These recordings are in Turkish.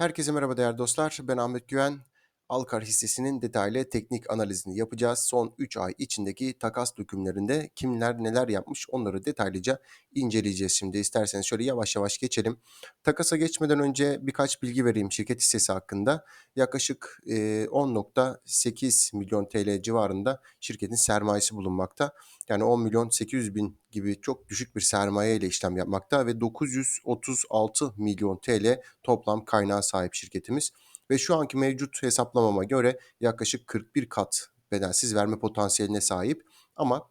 Herkese merhaba değerli dostlar. Ben Ahmet Güven. Alkar hissesinin detaylı teknik analizini yapacağız. Son 3 ay içindeki takas dökümlerinde kimler neler yapmış onları detaylıca inceleyeceğiz şimdi. İsterseniz şöyle yavaş yavaş geçelim. Takasa geçmeden önce birkaç bilgi vereyim şirket hissesi hakkında. Yaklaşık e, 10.8 milyon TL civarında şirketin sermayesi bulunmakta. Yani 10 milyon 800 bin gibi çok düşük bir sermaye ile işlem yapmakta ve 936 milyon TL toplam kaynağa sahip şirketimiz. Ve şu anki mevcut hesaplamama göre yaklaşık 41 kat bedelsiz verme potansiyeline sahip. Ama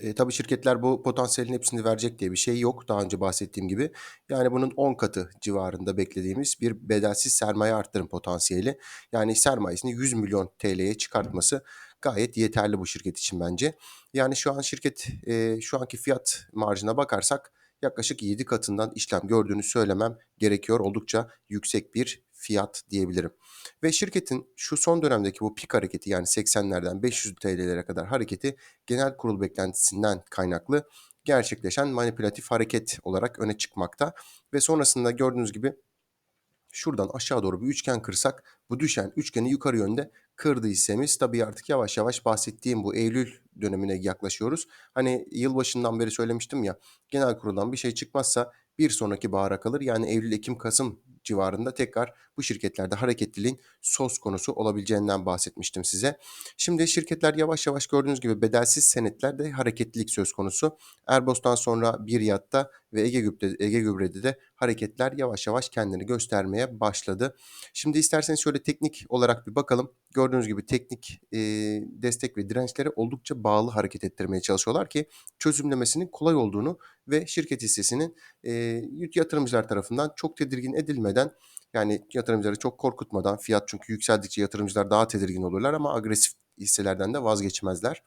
e, tabii şirketler bu potansiyelin hepsini verecek diye bir şey yok daha önce bahsettiğim gibi. Yani bunun 10 katı civarında beklediğimiz bir bedelsiz sermaye arttırım potansiyeli. Yani sermayesini 100 milyon TL'ye çıkartması gayet yeterli bu şirket için bence. Yani şu an şirket e, şu anki fiyat marjına bakarsak yaklaşık 7 katından işlem gördüğünü söylemem gerekiyor. Oldukça yüksek bir fiyat diyebilirim. Ve şirketin şu son dönemdeki bu pik hareketi yani 80'lerden 500 TL'lere kadar hareketi genel kurul beklentisinden kaynaklı gerçekleşen manipülatif hareket olarak öne çıkmakta. Ve sonrasında gördüğünüz gibi şuradan aşağı doğru bir üçgen kırsak bu düşen üçgeni yukarı yönde kırdı hissemiz. Tabii artık yavaş yavaş bahsettiğim bu Eylül dönemine yaklaşıyoruz. Hani yılbaşından beri söylemiştim ya genel kuruldan bir şey çıkmazsa bir sonraki bahara kalır. Yani Eylül, Ekim, Kasım civarında tekrar bu şirketlerde hareketliliğin söz konusu olabileceğinden bahsetmiştim size. Şimdi şirketler yavaş yavaş gördüğünüz gibi bedelsiz senetlerde hareketlilik söz konusu. Erbos'tan sonra bir yatta ve Ege Gübre'de, Ege Gübre'de de hareketler yavaş yavaş kendini göstermeye başladı. Şimdi isterseniz şöyle teknik olarak bir bakalım. Gördüğünüz gibi teknik e, destek ve dirençlere oldukça bağlı hareket ettirmeye çalışıyorlar ki çözümlemesinin kolay olduğunu ve şirket hissesinin e, yatırımcılar tarafından çok tedirgin edilmeden yani yatırımcıları çok korkutmadan fiyat çünkü yükseldikçe yatırımcılar daha tedirgin olurlar ama agresif hisselerden de vazgeçmezler.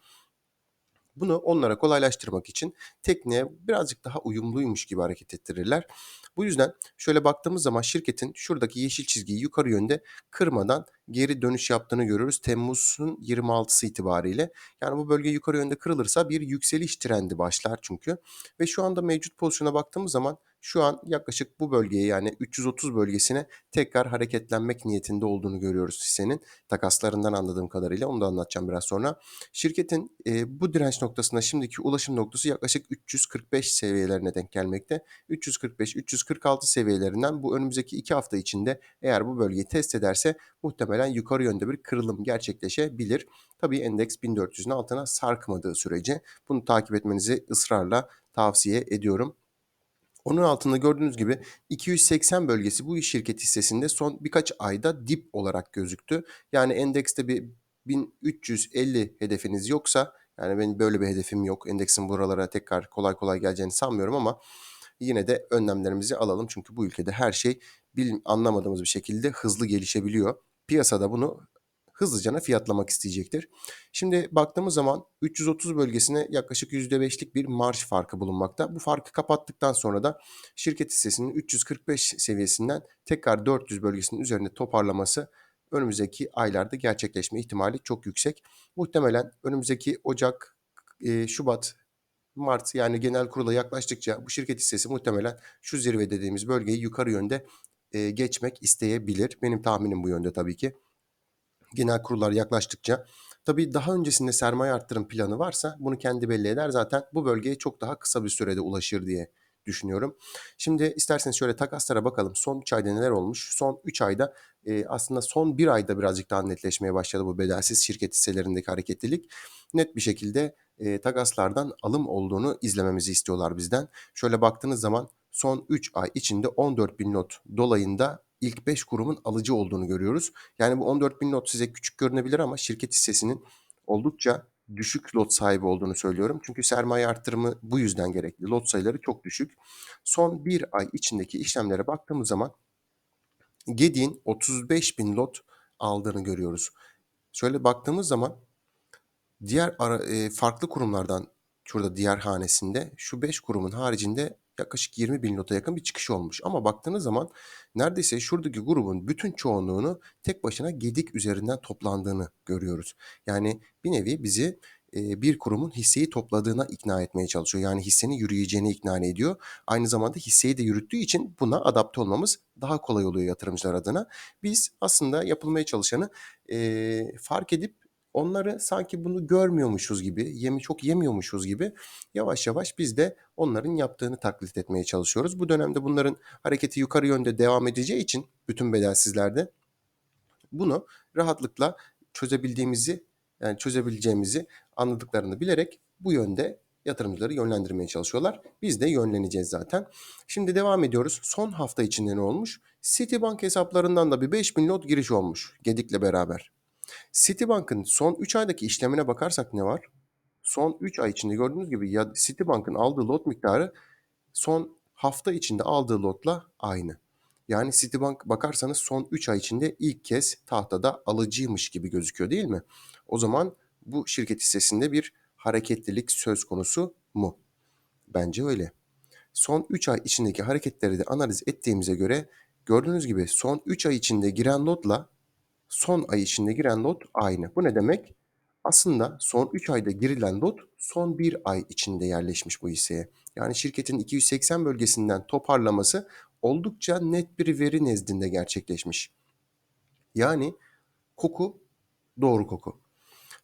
Bunu onlara kolaylaştırmak için tekniğe birazcık daha uyumluymuş gibi hareket ettirirler. Bu yüzden şöyle baktığımız zaman şirketin şuradaki yeşil çizgiyi yukarı yönde kırmadan geri dönüş yaptığını görüyoruz Temmuz'un 26'sı itibariyle. Yani bu bölge yukarı yönde kırılırsa bir yükseliş trendi başlar çünkü. Ve şu anda mevcut pozisyona baktığımız zaman şu an yaklaşık bu bölgeye yani 330 bölgesine tekrar hareketlenmek niyetinde olduğunu görüyoruz hissenin. Takaslarından anladığım kadarıyla onu da anlatacağım biraz sonra. Şirketin e, bu direnç noktasına şimdiki ulaşım noktası yaklaşık 345 seviyelerine denk gelmekte. 345-346 seviyelerinden bu önümüzdeki 2 hafta içinde eğer bu bölgeyi test ederse muhtemelen yukarı yönde bir kırılım gerçekleşebilir. Tabii endeks 1400'ün altına sarkmadığı sürece bunu takip etmenizi ısrarla tavsiye ediyorum. Onun altında gördüğünüz gibi 280 bölgesi bu iş şirket hissesinde son birkaç ayda dip olarak gözüktü. Yani endekste bir 1350 hedefiniz yoksa yani benim böyle bir hedefim yok. Endeksin buralara tekrar kolay kolay geleceğini sanmıyorum ama yine de önlemlerimizi alalım. Çünkü bu ülkede her şey bilim anlamadığımız bir şekilde hızlı gelişebiliyor. Piyasada bunu hızlıcana fiyatlamak isteyecektir. Şimdi baktığımız zaman 330 bölgesine yaklaşık %5'lik bir marş farkı bulunmakta. Bu farkı kapattıktan sonra da şirket hissesinin 345 seviyesinden tekrar 400 bölgesinin üzerinde toparlaması önümüzdeki aylarda gerçekleşme ihtimali çok yüksek. Muhtemelen önümüzdeki Ocak, e, Şubat, Mart yani genel kurula yaklaştıkça bu şirket hissesi muhtemelen şu zirve dediğimiz bölgeyi yukarı yönde e, geçmek isteyebilir. Benim tahminim bu yönde tabii ki genel kurullar yaklaştıkça. Tabii daha öncesinde sermaye arttırım planı varsa bunu kendi belli eder. Zaten bu bölgeye çok daha kısa bir sürede ulaşır diye düşünüyorum. Şimdi isterseniz şöyle takaslara bakalım. Son 3 ayda neler olmuş? Son 3 ayda e, aslında son 1 ayda birazcık daha netleşmeye başladı bu bedelsiz şirket hisselerindeki hareketlilik. Net bir şekilde e, takaslardan alım olduğunu izlememizi istiyorlar bizden. Şöyle baktığınız zaman son 3 ay içinde 14 bin not dolayında ilk 5 kurumun alıcı olduğunu görüyoruz. Yani bu 14 bin lot size küçük görünebilir ama şirket hissesinin oldukça düşük lot sahibi olduğunu söylüyorum. Çünkü sermaye arttırımı bu yüzden gerekli. Lot sayıları çok düşük. Son bir ay içindeki işlemlere baktığımız zaman Gedik'in 35 bin lot aldığını görüyoruz. Şöyle baktığımız zaman diğer ara, e, farklı kurumlardan şurada diğer hanesinde şu 5 kurumun haricinde yaklaşık 20 bin lota yakın bir çıkış olmuş. Ama baktığınız zaman neredeyse şuradaki grubun bütün çoğunluğunu tek başına Gedik üzerinden toplandığını görüyoruz. Yani bir nevi bizi eee, bir kurumun hisseyi topladığına ikna etmeye çalışıyor. Yani hissenin yürüyeceğine ikna ediyor. Aynı zamanda hisseyi de yürüttüğü için buna adapte olmamız daha kolay oluyor yatırımcılar adına. Biz aslında yapılmaya çalışanı eee, fark edip onları sanki bunu görmüyormuşuz gibi, yemi çok yemiyormuşuz gibi yavaş yavaş biz de onların yaptığını taklit etmeye çalışıyoruz. Bu dönemde bunların hareketi yukarı yönde devam edeceği için bütün bedelsizlerde bunu rahatlıkla çözebildiğimizi yani çözebileceğimizi anladıklarını bilerek bu yönde yatırımcıları yönlendirmeye çalışıyorlar. Biz de yönleneceğiz zaten. Şimdi devam ediyoruz. Son hafta içinde ne olmuş? Citibank hesaplarından da bir 5000 lot giriş olmuş Gedik'le beraber. Citibank'ın son 3 aydaki işlemine bakarsak ne var? Son 3 ay içinde gördüğünüz gibi ya Citibank'ın aldığı lot miktarı son hafta içinde aldığı lotla aynı. Yani Citibank bakarsanız son 3 ay içinde ilk kez tahtada alıcıymış gibi gözüküyor değil mi? O zaman bu şirket hissesinde bir hareketlilik söz konusu mu? Bence öyle. Son 3 ay içindeki hareketleri de analiz ettiğimize göre gördüğünüz gibi son 3 ay içinde giren lotla son ay içinde giren lot aynı. Bu ne demek? Aslında son 3 ayda girilen lot son 1 ay içinde yerleşmiş bu hisseye. Yani şirketin 280 bölgesinden toparlaması oldukça net bir veri nezdinde gerçekleşmiş. Yani koku doğru koku.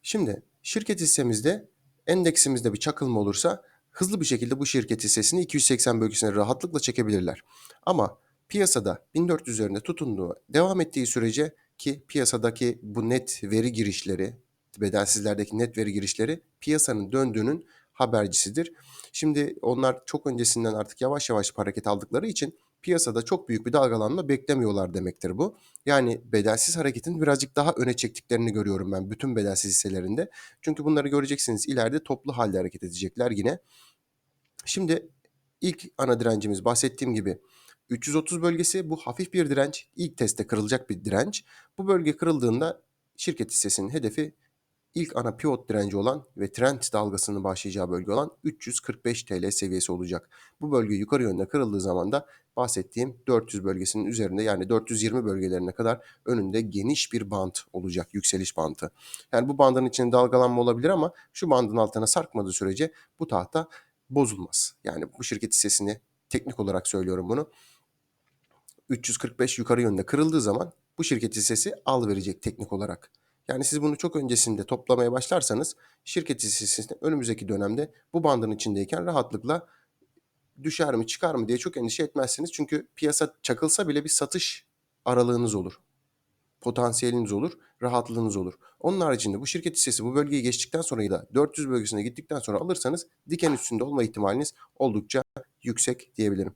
Şimdi şirket hissemizde endeksimizde bir çakılma olursa hızlı bir şekilde bu şirket hissesini 280 bölgesine rahatlıkla çekebilirler. Ama piyasada 1400 üzerinde tutunduğu devam ettiği sürece ki piyasadaki bu net veri girişleri, bedelsizlerdeki net veri girişleri piyasanın döndüğünün habercisidir. Şimdi onlar çok öncesinden artık yavaş yavaş hareket aldıkları için piyasada çok büyük bir dalgalanma beklemiyorlar demektir bu. Yani bedelsiz hareketin birazcık daha öne çektiklerini görüyorum ben bütün bedelsiz hisselerinde. Çünkü bunları göreceksiniz ileride toplu halde hareket edecekler yine. Şimdi ilk ana direncimiz bahsettiğim gibi 330 bölgesi bu hafif bir direnç. İlk testte kırılacak bir direnç. Bu bölge kırıldığında şirket hissesinin hedefi ilk ana pivot direnci olan ve trend dalgasının başlayacağı bölge olan 345 TL seviyesi olacak. Bu bölge yukarı yönde kırıldığı zaman da bahsettiğim 400 bölgesinin üzerinde yani 420 bölgelerine kadar önünde geniş bir bant olacak yükseliş bantı. Yani bu bandın içinde dalgalanma olabilir ama şu bandın altına sarkmadığı sürece bu tahta bozulmaz. Yani bu şirket hissesini teknik olarak söylüyorum bunu. 345 yukarı yönde kırıldığı zaman bu şirket hissesi al verecek teknik olarak. Yani siz bunu çok öncesinde toplamaya başlarsanız şirket hissesini önümüzdeki dönemde bu bandın içindeyken rahatlıkla düşer mi çıkar mı diye çok endişe etmezsiniz. Çünkü piyasa çakılsa bile bir satış aralığınız olur. Potansiyeliniz olur, rahatlığınız olur. Onun haricinde bu şirket hissesi bu bölgeyi geçtikten sonra da 400 bölgesine gittikten sonra alırsanız diken üstünde olma ihtimaliniz oldukça yüksek diyebilirim.